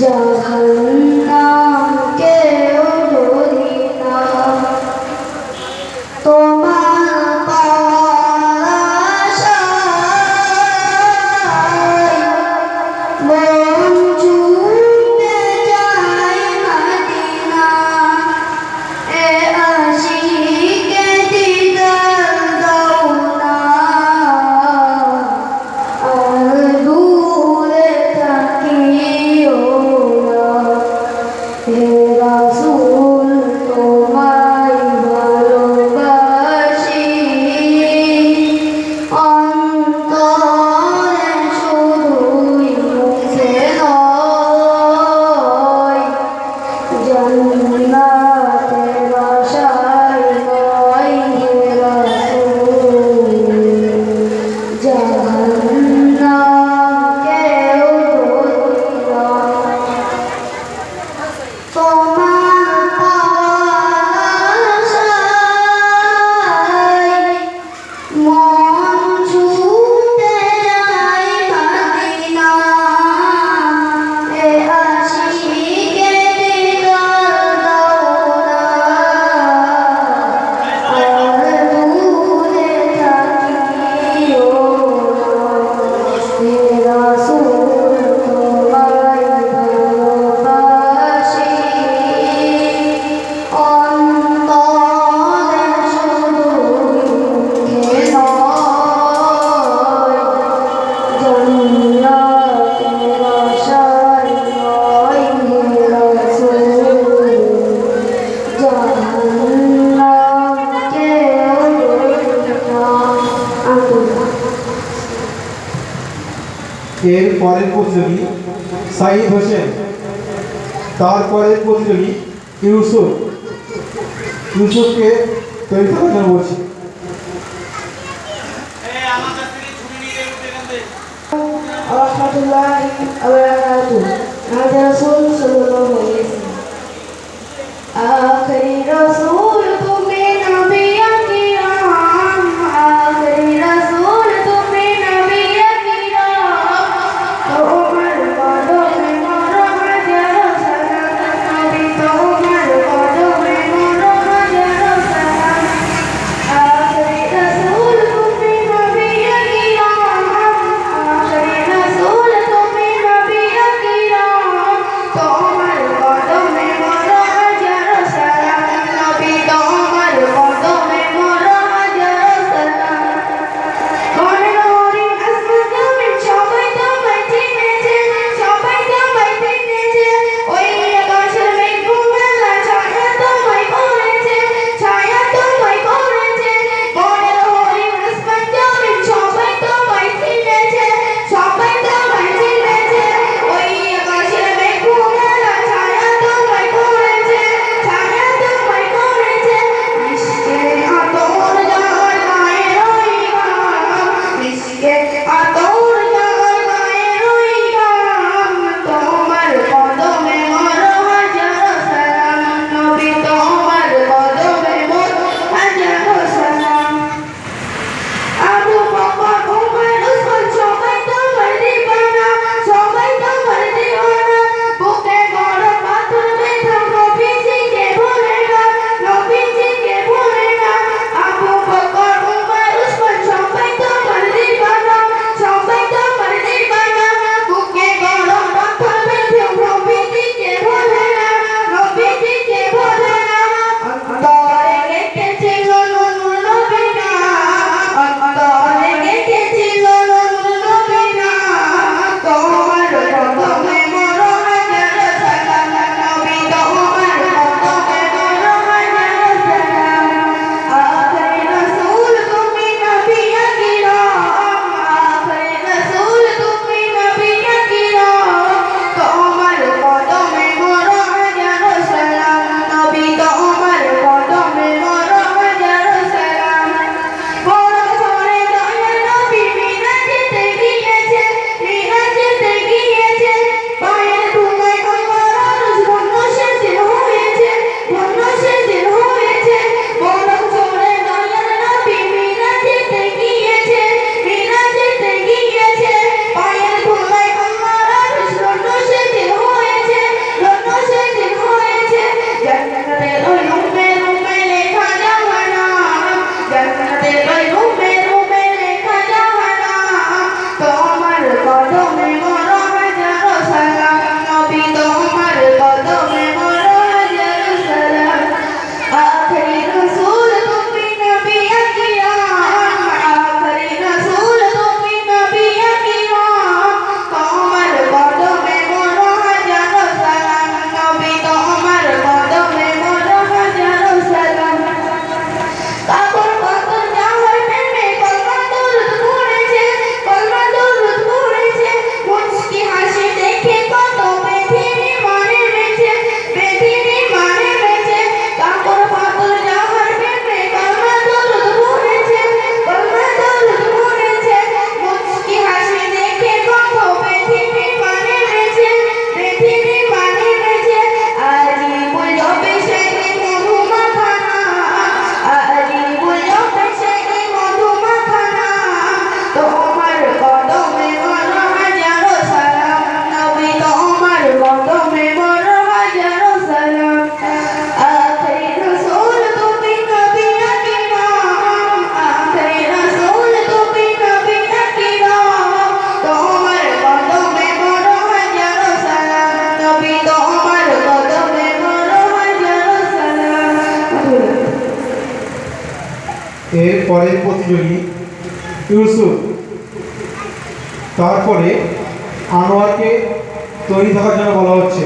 জাহান Toma. এর পরের প্রতিযোগী সাইদ হোসেন তারপরের প্রতিযোগী ইউসুফ ইউসুফকে তৈরি করার জন্য বলছি রহমতুল্লাহ আবরাকাতুহ আমাদের রাসূল সাল্লাল্লাহু আলাইহি ওয়াসাল্লাম এর পরের প্রতিযোগী ইউসুফ। তারপরে আনোয়ারকে তৈরি থাকার জন্য বলা হচ্ছে।